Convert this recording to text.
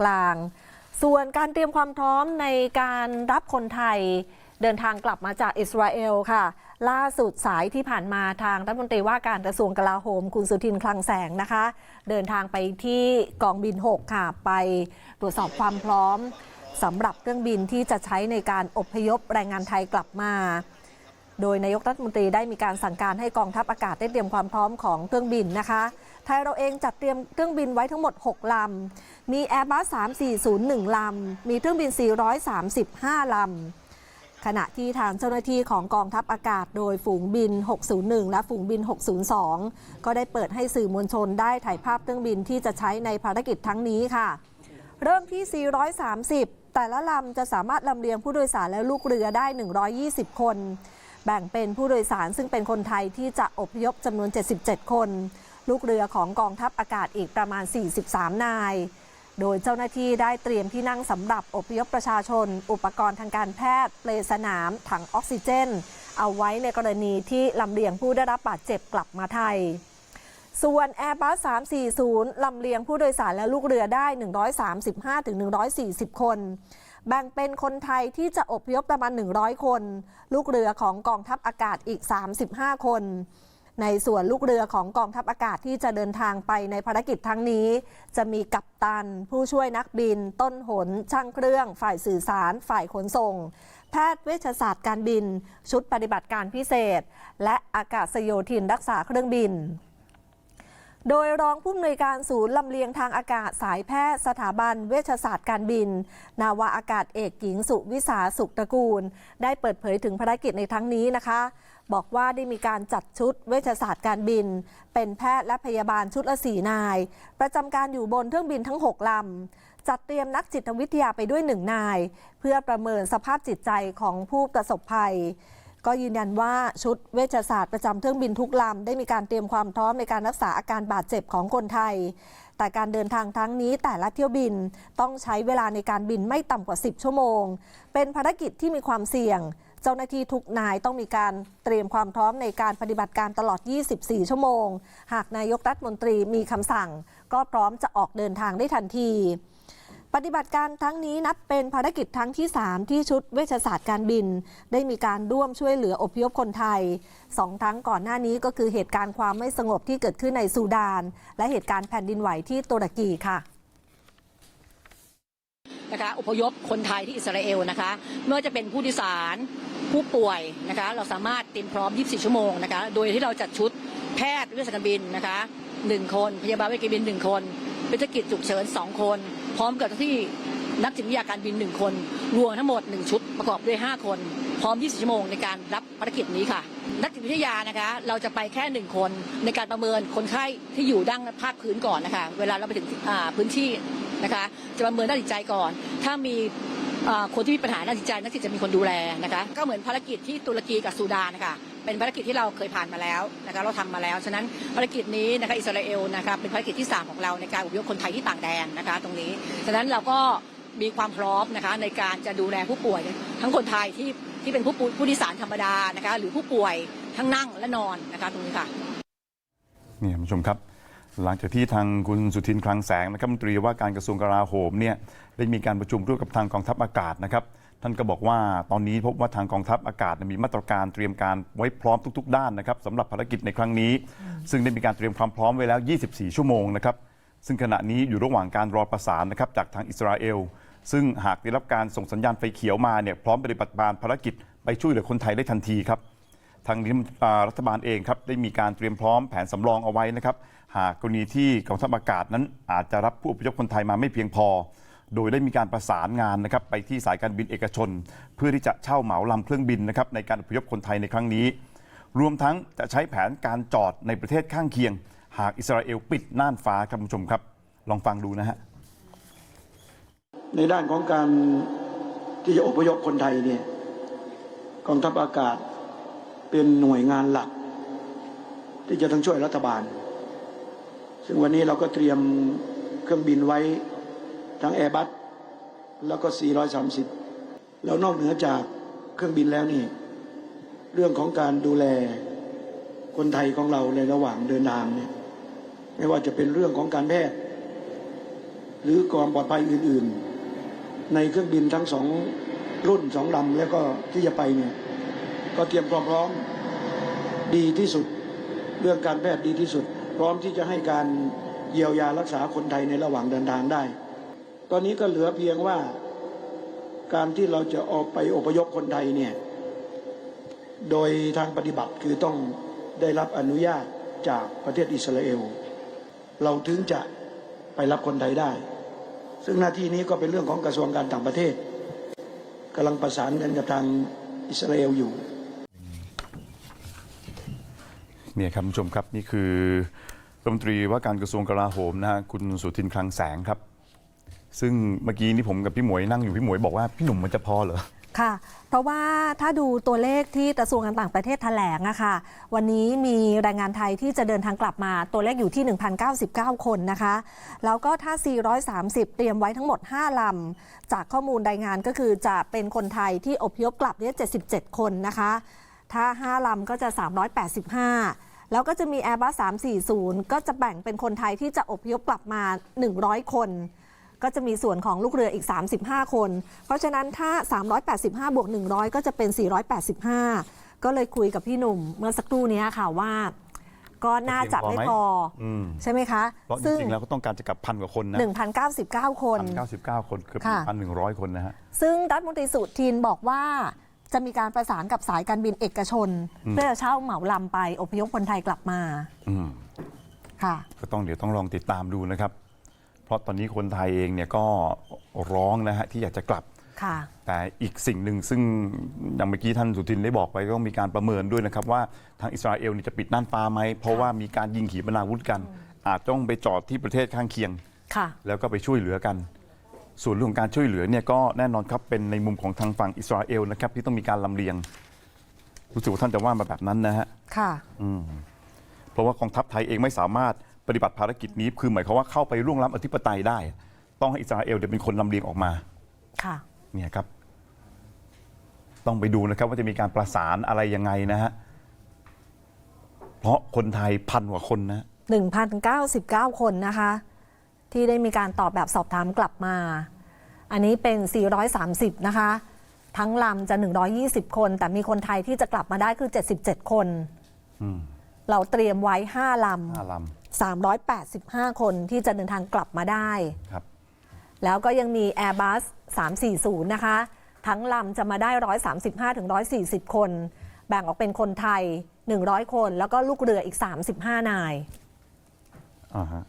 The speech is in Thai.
กลาง ส่วนการเตรียมความพร้อมในการรับคนไทยเดินทางกลับมาจากอิสราเอลค่ะ ล่าสุดสายที่ผ่านมาทางรัฐมนตรีว่าการกระทรวงกลาโหม คุณสุทินคลังแสงนะคะ เดินทางไปที่กองบิน 6 ค่ะ ไปตรวจสอบความพร้อมสำหรับเครื่องบินที่จะใช้ในการอบพยพแรงงานไทยกลับมา โดยนายกรัฐมนตรีได้มีการสั่งการให้กองทัพอากาศได้เตรียมความพร้อมของเครื่องบินนะคะ ไทยเราเองจัดเตรียมเครื่องบินไว้ทั้งหมด 6 ลำ มี Airbus 3401 ลำ มีเครื่องบิน 435 ลำ ขณะที่ทางเจ้าหน้าที่ของกองทัพอากาศโดยฝูงบิน 601 และฝูงบิน 602 ก็ได้เปิดให้สื่อมวลชนได้ถ่ายภาพเครื่องบินที่จะใช้ในภารกิจทั้งนี้ค่ะ เริ่มที่ 430 แต่ละลำจะสามารถลำเลียงผู้โดยสารและลูกเรือได้ 120 คนแบ่งเป็นผู้โดยสารซึ่งเป็นคนไทยที่จะอพยพจำนวน 77 คน ลูกเรือของกองทัพอากาศอีกประมาณ 43 นาย โดยเจ้าหน้าที่ได้เตรียมที่นั่งสำหรับอพยพประชาชน อุปกรณ์ทางการแพทย์ เปลสนาม ถังออกซิเจน เอาไว้ในกรณีที่ลำเลียงผู้ได้รับบาดเจ็บกลับมาไทย ส่วน Airbus 340 ลำเลียงผู้โดยสารและลูกเรือได้ 135-140 คน แบ่งเป็นคนไทยที่จะอพยพประมาณ 100 คน ลูกเรือของกองทัพอากาศอีก 35 คน ในส่วนลูกเรือของกองทัพอากาศที่จะเดินทางไปในภารกิจทั้งนี้ จะมีกัปตัน ผู้ช่วยนักบิน ต้นหน ช่างเครื่อง ฝ่ายสื่อสาร ฝ่ายขนส่ง แพทย์เวชศาสตร์การบิน ชุดปฏิบัติการพิเศษ และอากาศโยธินรักษาเครื่องบินโดยรองผู้อำนวยการศูนย์ลำเลียงทางอากาศสายแพทย์สถาบันเวชศาสตร์การบิน นาวาอากาศเอกหญิงสุวิสาสุขตระกูล ได้เปิดเผยถึงภารกิจในครั้งนี้นะคะ บอกว่าได้มีการจัดชุดเวชศาสตร์การบิน เป็นแพทย์และพยาบาลชุดละสี่นาย ประจำการอยู่บนเครื่องบินทั้ง 6 ลำ จัดเตรียมนักจิตวิทยาไปด้วยหนึ่งนาย เพื่อประเมินสภาพจิตใจของผู้ประสบภัย ก็ยืนยันว่าชุดเวชศาสตร์ประจำเครื่องบินทุกลำได้มีการเตรียมความพร้อมในการรักษาอาการบาดเจ็บของคนไทย แต่การเดินทางครั้งนี้แต่ละเที่ยวบินต้องใช้เวลาในการบินไม่ต่ำกว่า 10 ชั่วโมง เป็นภารกิจที่มีความเสี่ยง เจ้าหน้าที่ทุกนายต้องมีการเตรียมความพร้อมในการปฏิบัติการตลอด 24 ชั่วโมง หากนายกรัฐมนตรีมีคำสั่ง ก็พร้อมจะออกเดินทางได้ทันทีปฏิบัติการทั้งนี้นับเป็นภารกิจทั้งที่ 3 ที่ชุดเวชศาสตร์การบิน ได้มีการร่วมช่วยเหลืออพยพคนไทยสองทั้งก่อนหน้านี้ก็คือเหตุการณ์ความไม่สงบที่เกิดขึ้นในซูดาน และเหตุการณ์แผ่นดินไหวที่ตุรกีค่ะ นะคะอพยพคนไทยที่อิสราเอลนะคะไม่ว่าจะเป็นผู้โดยสารผู้ป่วยนะคะเราสามารถเตรียมพร้อม 24 ชั่วโมงนะคะโดยที่เราจัดชุดแพทย์เวชการบินนะคะหนึ่งคนพยาบาลเวชการบินหนึ่งคนเวชกิจฉุกเฉินสองคน พร้อมกับเจ้าที่นักจิตวิทยาการบินหนึ่งคน รวมทั้งหมด 1 ชุดประกอบด้วย 5 คน พร้อม24ชั่วโมงในการรับภารกิจนี้ค่ะ นักจิตวิทยานะคะ เราจะไปแค่หนึ่งคนในการประเมินคนไข้ที่อยู่ดั้งภาคพื้นก่อนนะคะ เวลาเราไปถึงพื้นที่ นะคะจะประเมินด้านจิตใจก่อน ถ้ามีคนที่มีปัญหาด้านจิตใจนักจิตจะมีคนดูแลนะคะก็เหมือนภารกิจที่ตุรกีกับซูดานนะคะเป็นภารกิจที่เราเคยผ่านมาแล้วนะคะเราทำมาแล้ว ฉะนั้นภารกิจนี้นะคะอิสราเอลนะคะเป็นภารกิจที่ 3 ของเราในการอพยพคนไทยที่ต่างแดนนะคะตรงนี้ ฉะนั้นเราก็มีความพร้อมนะคะในการจะดูแลผู้ป่วย ทั้งคนไทยที่ที่เป็นผู้ป่วยผู้โดยสารธรรมดานะคะหรือผู้ป่วยทั้งนั่งและนอนนะคะตรงนี้ค่ะนี่คุณผู้ชมครับ หลังจากที่ทางคุณสุทินคลังแสงนะครับรัฐมนตรีว่าการกระทรวงกลาโหมเนี่ยได้มีการประชุมร่วมกับทางกองทัพอากาศนะครับ ท่านก็บอกว่าตอนนี้พบว่าทางกองทัพอากาศมีมาตรการเตรียมการไว้พร้อมทุก ๆ ด้านนะครับสำหรับภารกิจในครั้งนี้ ซึ่งได้มีการเตรียมความพร้อมไว้แล้ว 24 ชั่วโมงนะครับซึ่งขณะนี้อยู่ระหว่างการรอประสานนะครับจากทางอิสราเอล ซึ่งหากได้รับการส่งสัญญาณไฟเขียวมาเนี่ยพร้อมปฏิบัติการภารกิจไปช่วยเหลือคนไทยได้ทันทีครับ ทางนี้รัฐบาลเองครับได้มีการเตรียมพร้อมแผนสำรองเอาไว้นะครับ หากกรณีที่กองทัพอากาศนั้นอาจจะรับผู้อพยพคนไทยมาไม่เพียงพอ โดยได้มีการประสานงานนะครับไปที่สายการบินเอกชน เพื่อที่จะเช่าเหมาลำเครื่องบินนะครับในการอพยพคนไทยในครั้งนี้ รวมทั้งจะใช้แผนการจอดในประเทศข้างเคียง หากอิสราเอลปิดน่านฟ้าครับคุณผู้ชมครับ ลองฟังดูนะฮะในด้านของการที่จะอพยพคนไทยเนี่ยกองทัพอากาศ เป็นหน่วยงานหลัก ที่จะต้องช่วยรัฐบาล ซึ่งวันนี้เราก็เตรียมเครื่องบินไว้ทั้งแอร์บัสแล้วก็ 430 แล้วนอกเหนือจากเครื่องบินแล้วนี่ เรื่องของการดูแลคนไทยของเราในระหว่างเดินทางเนี่ยไม่ว่าจะเป็นเรื่องของการแพทย์ หรือความปลอดภัยอื่น ๆ ในเครื่องบินทั้งสองรุ่นสองลำแล้วก็ที่จะไปเนี่ย ก็เตรียมความพร้อมดีที่สุด เรื่องการแพทย์ดีที่สุด พร้อมที่จะให้การเยียวยารักษาคนไทยในระหว่างเดินทางได้ ตอนนี้ก็เหลือเพียงว่าการที่เราจะออกไปอพยพคนไทยเนี่ยโดยทางปฏิบัติคือต้องได้รับอนุญาตจากประเทศอิสราเอล เราถึงจะไปรับคนไทยได้ ซึ่งหน้าที่นี้ก็เป็นเรื่องของกระทรวงการต่างประเทศกำลังประสานกันกับทางอิสราเอลอยู่ เนี่ยครับผู้ชมครับนี่คือรัฐมนตรีว่าการกระทรวงกลาโหมนะฮะคุณสุทินคลังแสงครับ ซึ่งเมื่อกี้นี่ผมกับพี่หมวยนั่งอยู่พี่หมวยบอกว่าพี่หนุ่มมันจะพอเหรอค่ะ เพราะว่าถ้าดูตัวเลขที่กระทรวงการต่างประเทศแถลงอะค่ะ วันนี้มีแรงงานไทยที่จะเดินทางกลับมาตัวเลขอยู่ที่ 1,099 คนนะคะ แล้วก็ถ้า 430 เตรียมไว้ทั้งหมด 5 ลำ จากข้อมูลรายงานก็คือจะเป็นคนไทยที่อพยพกลับเนี่ย77 คนนะคะ ถ้า 5 ลำก็จะ 385 แล้วก็จะมี Airbus 340 ก็จะแบ่งเป็นคนไทยที่จะอพยพกลับมา 100 คน ก็จะมีส่วนของลูกเรืออีก 35 คน เพราะฉะนั้นถ้า 385 บวก 100 ก็จะเป็น 485 ก็เลยคุยกับพี่หนุ่มเมื่อสักครู่นี้ค่ะว่าก็น่าจะไม่พออืมใช่ไหมคะ เพราะจซึ่งริงๆ แล้วก็ต้องการจะกลับพันกว่าคนนะ1,099 คนพันเก้าสิบเก้าคนเกือบค่ะพันหนึ่งร้อยคนนะฮะ ซึ่งรัฐมนตรีสุทินบอกว่า จะมีการประสานกับสายการบินเอกชนอืมเพื่อจะเช่าเหมาลำไปอพยพคนไทยกลับมาอืมค่ะ ก็ต้องเดี๋ยวต้องลองติดตามดูนะครับ เพราะตอนนี้คนไทยเองเนี่ยก็ร้องนะฮะที่อยากจะกลับค่ะแต่อีกสิ่งหนึ่งซึ่งอย่างเมื่อกี้ท่านสุทินได้บอกไปก็ต้องมีการประเมินด้วยนะครับ ว่าทางอิสราเอลเนี่ยจะปิดน่านฟ้าไหม เพราะว่ามีการยิงขีปนาวุธกัน อาจต้องไปจอดที่ประเทศข้างเคียงค่ะแล้วก็ไปช่วยเหลือกัน ส่วนเรื่องของการช่วยเหลือเนี่ยก็แน่นอนครับเป็นในมุมของทางฝั่งอิสราเอลนะครับที่ต้องมีการลำเลียงรู้สึกว่าท่านจะว่ามาแบบนั้นนะฮะค่ะอืมเพราะว่ากองทัพไทยเองไม่สามารถปฏิบัติภารกิจนี้คือหมายความว่าเข้าไปร่วงล้ำอธิปไตยได้ ต้องให้อิสราเอลเดี๋ยวเป็นคนลำเลียงออกมาค่ะเนี่ยครับ ต้องไปดูนะครับว่าจะมีการประสานอะไรยังไงนะฮะเพราะคนไทยพันกว่าคนนะ 1,099 คนนะคะ ที่ได้มีการตอบแบบสอบถามกลับมา อันนี้เป็น 430 นะคะ ทั้งลำจะ 120 คน แต่มีคนไทยที่จะกลับมาได้คือ 77 คนอืมเราเตรียมไว้ 5ลห้าลำ385 คนที่จะเดินทางกลับมาได้ำครับ แล้วก็ยังมี Airbus 340 นะคะ ทั้งลำจะมาได้ 135ถึง140 คน แบ่งออกเป็นคนไทย 100 คน แล้วก็ลูกเรืออีก 35 นาย อ่าฮะ